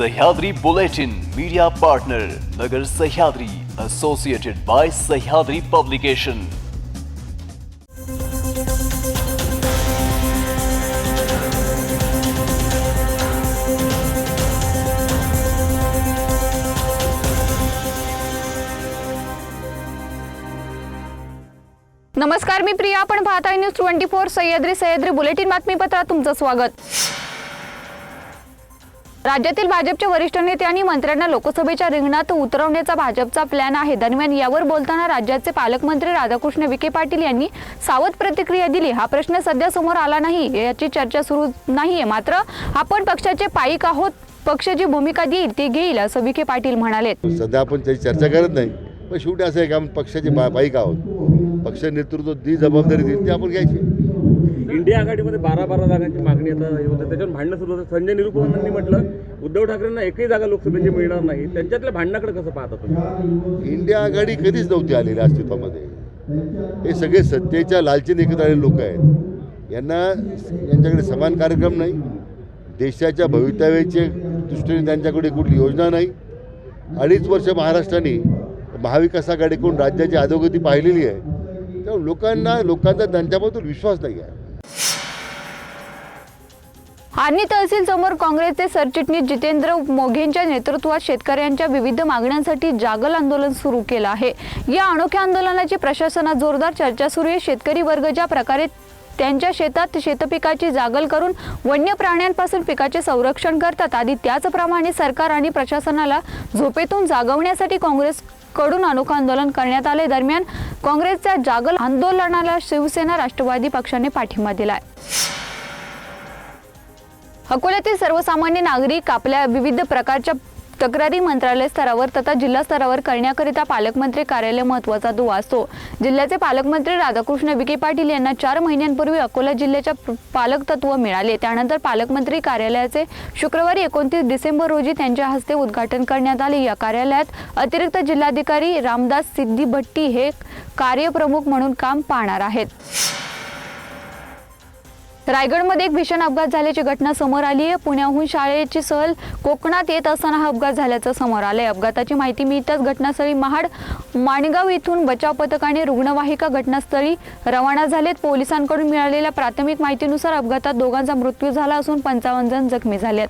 Sahyadri Bulletin media partner Nagar Sahyadri Associated by Sahyadri publication नमस्कार मी प्रिया आपण पाहताय news twenty four Sahyadri Sahyadri bulletin बातमीपत्रात तुमचं स्वागत. राज्यातील भाजपचे वरिष्ठ नेते आणि मंत्र्यांना लोकसभेच्या रिंगणात उतरवण्याचा भाजपचा प्लॅन आहे. दरम्यान यावर बोलताना राज्याचे पालकमंत्री राधाकृष्ण विखे पाटील यांनी सावध प्रतिक्रिया दिली. हा प्रश्न सध्या समोर आला नाही. याची चर्चा सुरू नाहीये. मात्र आपण पक्षाचे पाईक आहोत. पक्ष जी भूमिका देईल ती घेईल असं विखे पाटील म्हणाले सध्या आपण त्याची चर्चा करत नाही. पण शेवटी असं आहे की आपण पक्षाचे पायिक आहोत. पक्ष नेतृत्व जी जबाबदारी देईल ती आपण घ्यायची. इंडिया आघाडीमध्ये बारा बारा जागांची मागणी आता हे होतं. त्याच्यावर भांडणं सुरू होतं संजय निरुपमांनी म्हटलं उद्धव ठाकरेंना एकही जागा लोकसभेची मिळणार नाही. त्यांच्यातल्या भांडणाकडे कसं पाहता तुम्ही? इंडिया आघाडी कधीच नव्हती आलेली अस्तित्वामध्ये. हे सगळे सत्तेच्या लालचीने एकत्र आलेले लोक आहेत. यांना यांच्याकडे समान कार्यक्रम नाही. देशाच्या भवितव्याच्या दृष्टीने त्यांच्याकडे कुठली योजना नाही. अडीच वर्ष महाराष्ट्राने महाविकास आघाडीकडून राज्याची अधोगती पाहिलेली आहे. त्यामुळे लोकांना लोकांचा त्यांच्याबद्दल विश्वास नाही आहे. आर्णी तहसील समोर काँग्रेसचे सरचिटणीस जितेंद्र मोघेंच्या नेतृत्वात शेतकऱ्यांच्या विविध मागण्यांसाठी जागल आंदोलन सुरू केलं आहे. या अनोख्या आंदोलनाची प्रशासनात जोरदार चर्चा सुरू आहे. शेतकरी वर्ग ज्या प्रकारे त्यांच्या शेतात शेतपिकाची जागल करून वन्य प्राण्यांपासून पिकाचे संरक्षण करतात आधी त्याचप्रमाणे सरकार आणि प्रशासनाला झोपेतून जागवण्यासाठी काँग्रेस कडून अनोखं आंदोलन करण्यात आले दरम्यान काँग्रेसच्या जागल आंदोलनाला शिवसेना राष्ट्रवादी पक्षाने पाठिंबा दिलाय. अकोल्यातील सर्वसामान्य नागरिक आपल्या विविध प्रकारच्या तक्रारी मंत्रालय स्तरावर तथा जिल्हा स्तरावर करण्याकरिता पालकमंत्री कार्यालय महत्त्वाचा दुवा असतो. जिल्ह्याचे पालकमंत्री राधाकृष्ण विखे पाटील यांना चार महिन्यांपूर्वी अकोला जिल्ह्याच्या पालक पालकतत्व मिळाले. त्यानंतर पालकमंत्री कार्यालयाचे शुक्रवारी एकोणतीस डिसेंबर रोजी त्यांच्या हस्ते उद्घाटन करण्यात आले. या कार्यालयात अतिरिक्त जिल्हाधिकारी रामदास सिद्धी भट्टी हे कार्यप्रमुख म्हणून काम पाहणार आहेत. रायगडमध्ये एक भीषण अपघात झाल्याची घटना समोर आली आहे. पुण्याहून शाळेची सहल कोकणात येत असताना हा अपघात झाल्याचं समोर आलंय. अपघाताची माहिती मिळताच घटनास्थळी महाड माणगाव इथून बचाव पथकाने रुग्णवाहिका घटनास्थळी रवाना झालेत. पोलिसांकडून मिळालेल्या प्राथमिक माहितीनुसार अपघातात दोघांचा मृत्यू झाला असून पंचावन्न जण जखमी झालेत.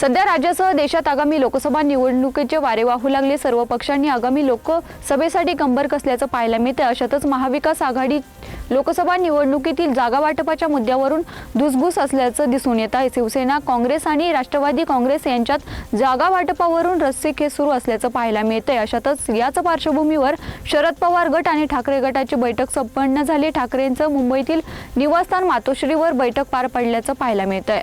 सध्या राज्यासह देशात आगामी लोकसभा निवडणुकीचे वारे वाहू लागले. सर्व पक्षांनी आगामी लोकसभेसाठी कंबर कसल्याचं पाहायला मिळते अशातच महाविकास आघाडी लोकसभा निवडणुकीतील जागा वाटपाच्या मुद्द्यावरून धुसघूस असल्याचं दिसून येत आहे. शिवसेना काँग्रेस आणि राष्ट्रवादी काँग्रेस यांच्यात जागा वाटपावरून रस्सीखेच सुरू असल्याचं पाहायला मिळतंय. अशातच याच पार्श्वभूमीवर शरद पवार गट आणि ठाकरे गटाची बैठक संपन्न झाली. ठाकरेंचं मुंबईतील निवासस्थान मातोश्रीवर बैठक पार पडल्याचं पाहायला मिळतंय.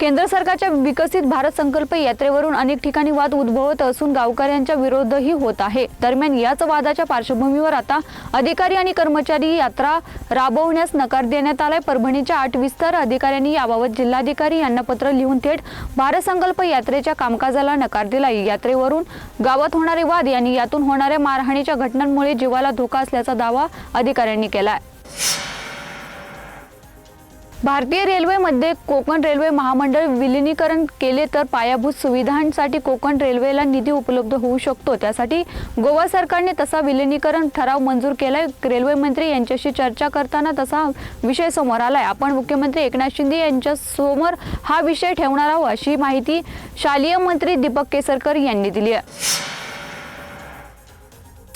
केंद्र सरकारच्या विकसित भारत संकल्प यात्रेवरून अनेक ठिकाणी वाद उद्भवत असून गावकऱ्यांच्या विरोधही होत आहे. दरम्यान याच वादाच्या पार्श्वभूमीवर आता अधिकारी आणि कर्मचारी यात्रा राबवण्यास नकार देण्यात आलाय. परभणीच्या आठ विस्तार अधिकाऱ्यांनी याबाबत जिल्हाधिकारी यांना पत्र लिहून थेट भारत संकल्प यात्रेच्या कामकाजाला नकार दिला यात्रेवरून गावात होणारे वाद आणि यातून होणाऱ्या मारहाणीच्या घटनांमुळे जीवाला धोका असल्याचा दावा अधिकाऱ्यांनी केलाय. भारतीय रेल्वेमध्ये कोकण रेल्वे महामंडळ विलिनीकरण केले तर पायाभूत सुविधांसाठी कोकण रेल्वेला निधी उपलब्ध होऊ शकतो. त्यासाठी गोवा सरकारने तसा विलिनीकरण ठराव मंजूर केलाय. रेल्वे मंत्री यांच्याशी चर्चा करताना तसा विषय समोर आलाय. आपण मुख्यमंत्री एकनाथ शिंदे यांच्या समोर हा विषय ठेवणार आहोत अशी माहिती शालेय मंत्री दीपक केसरकर यांनी दिली आहे.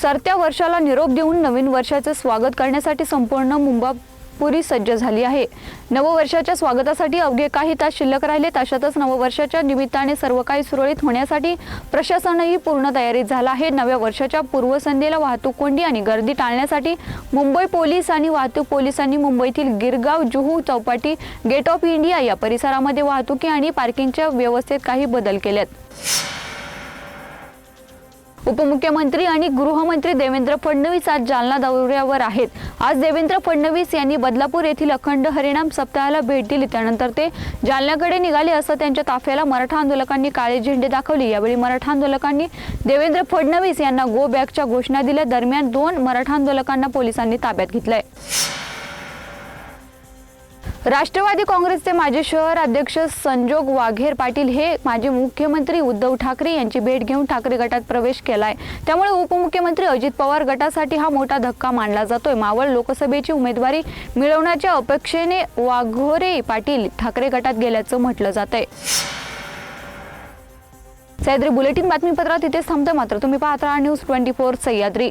सरत्या वर्षाला निरोप देऊन नवीन वर्षाचे स्वागत करण्यासाठी संपूर्ण मुंबई पुरी सज्ज झाली आहे. नववर्षाच्या स्वागतासाठी अवघे काही तास शिल्लक राहिले तशातच नववर्षाच्या निमित्ताने सर्व काही सुरळीत होण्यासाठी प्रशासनही पूर्ण तयारीत झाला आहे. नव्या वर्षाच्या पूर्वसंध्येला वाहतूक कोंडी आणि गर्दी टाळण्यासाठी मुंबई पोलीस आणि वाहतूक पोलिसांनी मुंबईतील Girgaon Juhu Chowpatty gate of India या परिसरामध्ये वाहतुकी आणि पार्किंगच्या व्यवस्थेत काही बदल केलेत. उपमुख्यमंत्री आणि गृहमंत्री देवेंद्र फडणवीस आज जालना दौऱ्यावर आहेत. आज देवेंद्र फडणवीस यांनी बदलापूर येथील अखंड हरिणाम सप्ताहाला भेट दिली. त्यानंतर ते जालन्याकडे निघाले असं त्यांच्या ताफ्याला मराठा आंदोलकांनी काळे झेंडे दाखवले. यावेळी मराठा आंदोलकांनी देवेंद्र फडणवीस यांना गो बॅकच्या घोषणा दिल्या. दरम्यान दोन मराठा आंदोलकांना पोलिसांनी ताब्यात घेतलंय. राष्ट्रवादी काँग्रेसचे माजी शहर अध्यक्ष संजोग वाघेर पाटील हे माजी मुख्यमंत्री उद्धव ठाकरे यांची भेट घेऊन ठाकरे गटात प्रवेश केलाय. त्यामुळे उपमुख्यमंत्री अजित पवार गटासाठी हा मोठा धक्का मानला जातोय. मावळ लोकसभेची उमेदवारी मिळवण्याच्या अपेक्षेने वाघोरे पाटील ठाकरे गटात गेल्याचं म्हटलं जात आहे सह्याद्री बुलेटिन बातमीपत्रात इथेच थांबतं. मात्र तुम्ही पाहत राहा न्यूज ट्वेंटी फोर सह्याद्री.